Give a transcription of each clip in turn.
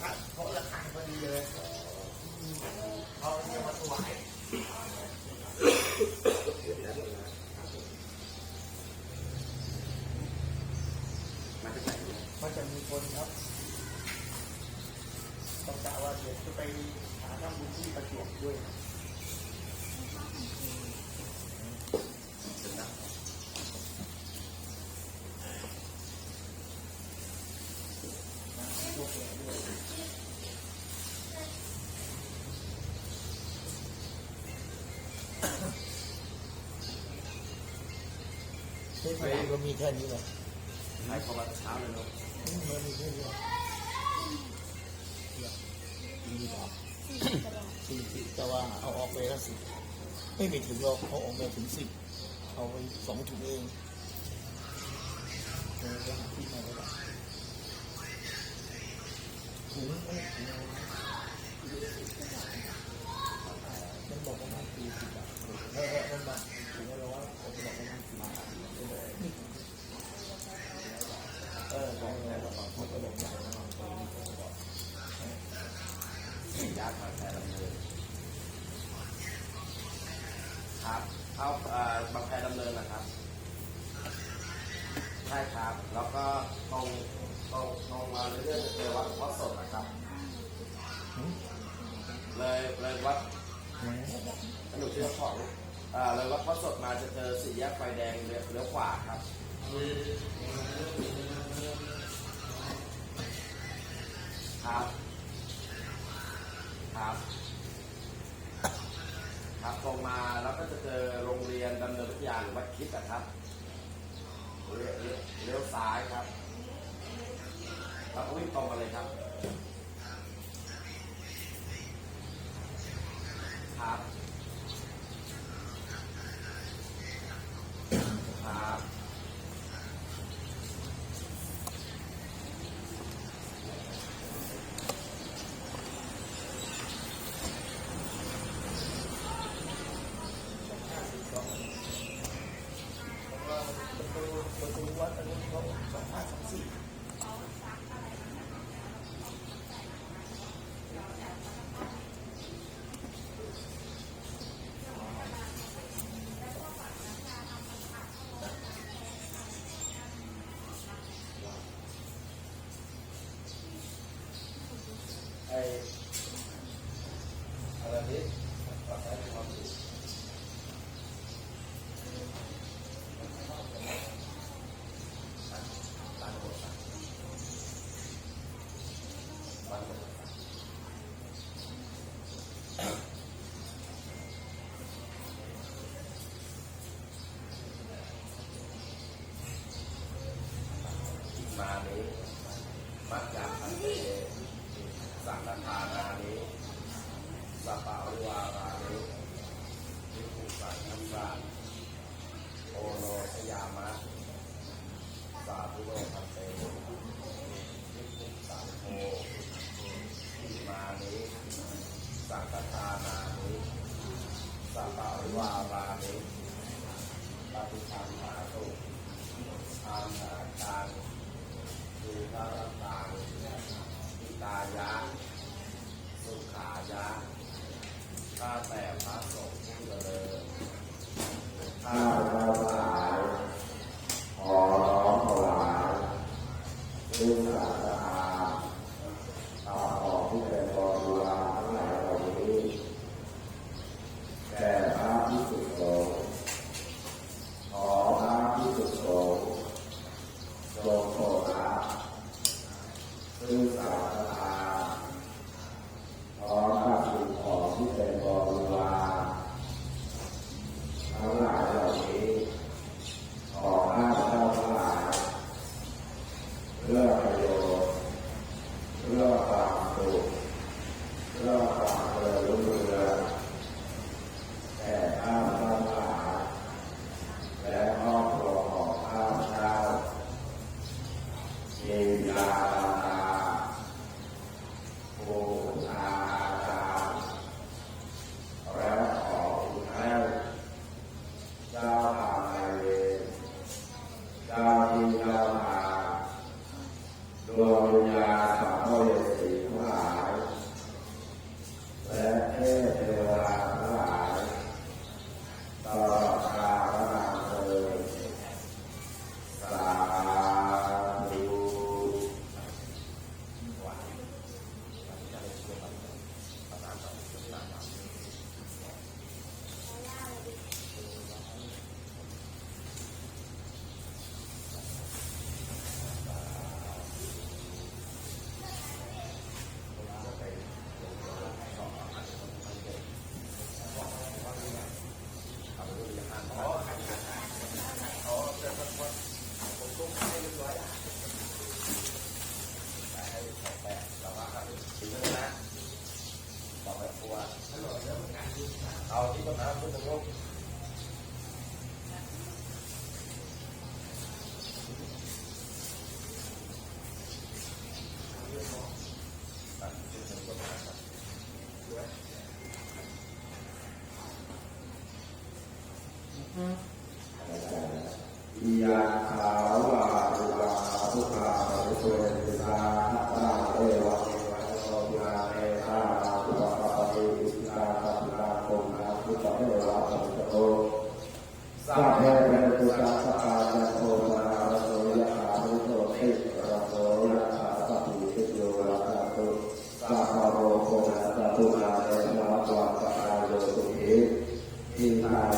พระเพราะระฆังพอดีเลยเขาเนี่ยมาถวายมาจากไหนเนี่ยมันจะมีคนครับต้องกะว่าเดี๋ยวจะไปหาทำบุญที่ประจวบด้วยนะเป็นนักนะยกแหวนด้วย เฮ้ยพลังก็มีแค่นี้เหรอขายของมาเช้าเลยเนาะอืมมันมีแค่นี้เหรอมีเหรอสี่สิบแต่ว่าเอาออกไปแล้วสิบไม่ไปถึงหรอกเขาออกมาถึงสิบเอาไปสองถุงเองเออไปหาที่มาแล้วถุงเอ้ยถุง มาเรื่อยๆเลยวัดวัดสดนะครับ เลยเลยวัดหนูชื่อของอ่าเลยวัดวัดสดมาจะเจอสี่แยกไฟแดงเลี้ยวเลี้ยวขวาครับครับครับครับตรงมาแล้วก็จะเจอโรงเรียนดำเนินวิทยาหรือวัดคิดนะครับเลี้ยวเลี้ยวเลี้ยวซ้ายครับ แล้วก็วิ่งตรงมาเลยครับครับครับ ไออะไรนี้ ปปะวาบานิปฏิคันหาตุทานหาการดูพระตตังอิตายะสุขายะข้าแต่พระสงฆ์ผู้เจริญข้าพระสายขอ ยาขาวาตุลาสุขาเวสุสาหตาเอวะยาเอตาตุลาปฏิสุตาตุลาคงนาตุตเอวะสุตโตสัพเพเวตุตาสกาจันโทมาระโสยะขาริโตทิระโสยะขาปฏิทิโยระตาตุสัพพโรโคนาตุลาเอวะวัตตาโยสุหิอินทา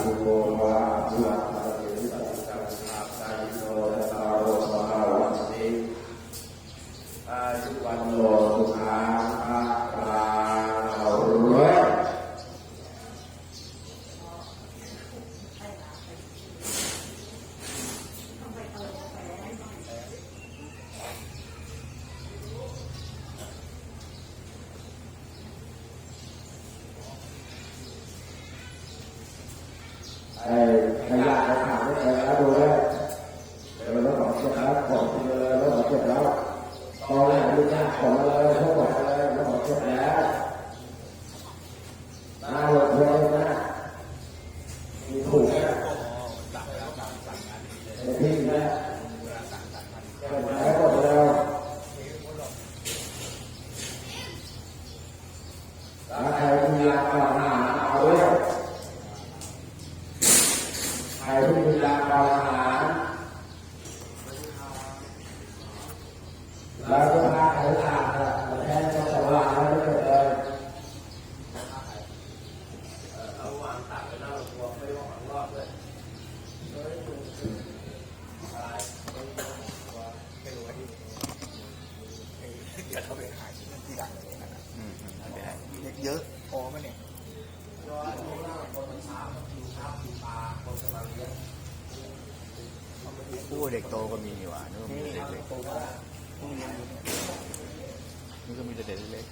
คือมีแต่เด็กเล็ก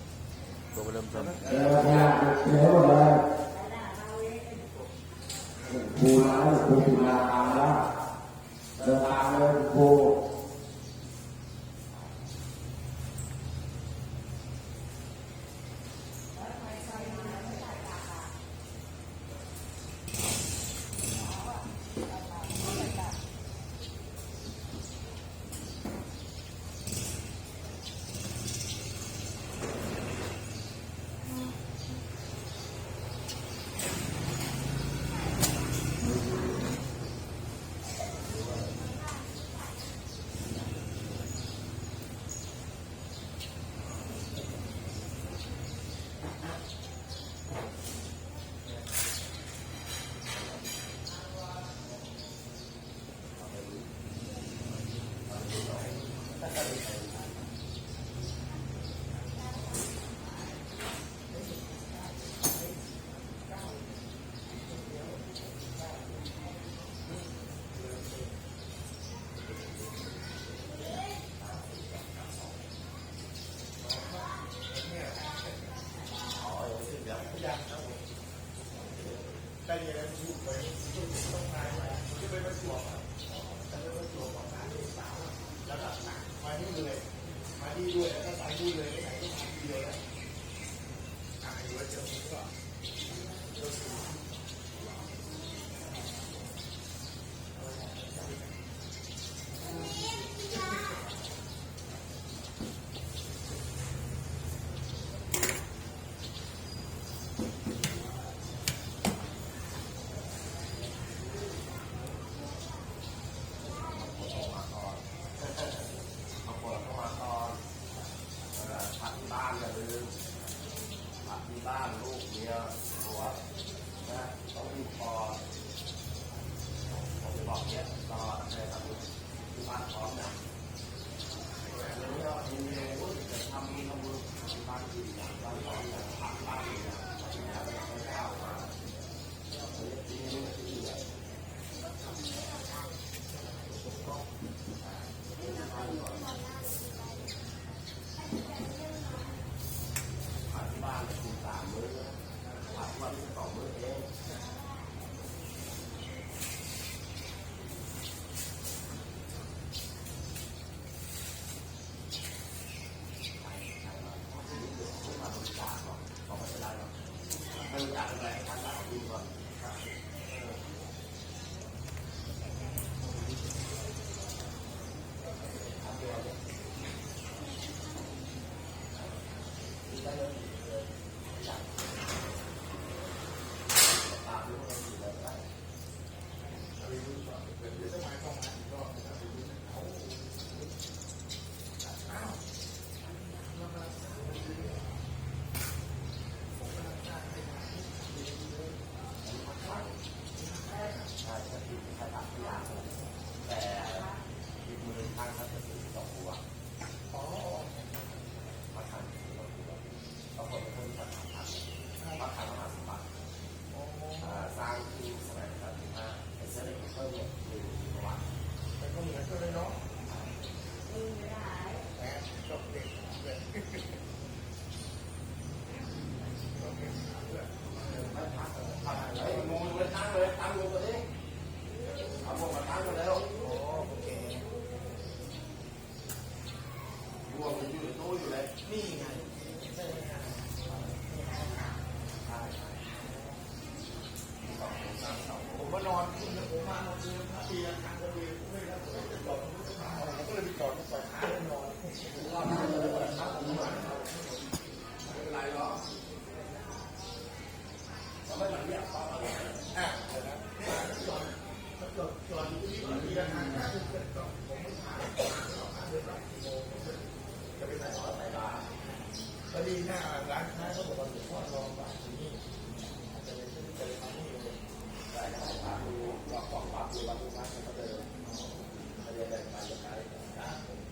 ๆตัวเริ่มต้นผู้ร้ายผู้ร้าย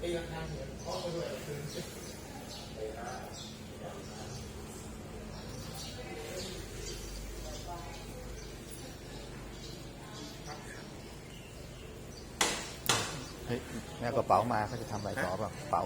ีลังเหมือนเคาะไปด้วยคืนแม่กระเป๋ามาเขาจะทำอะไรต่อเปล่าเป๋า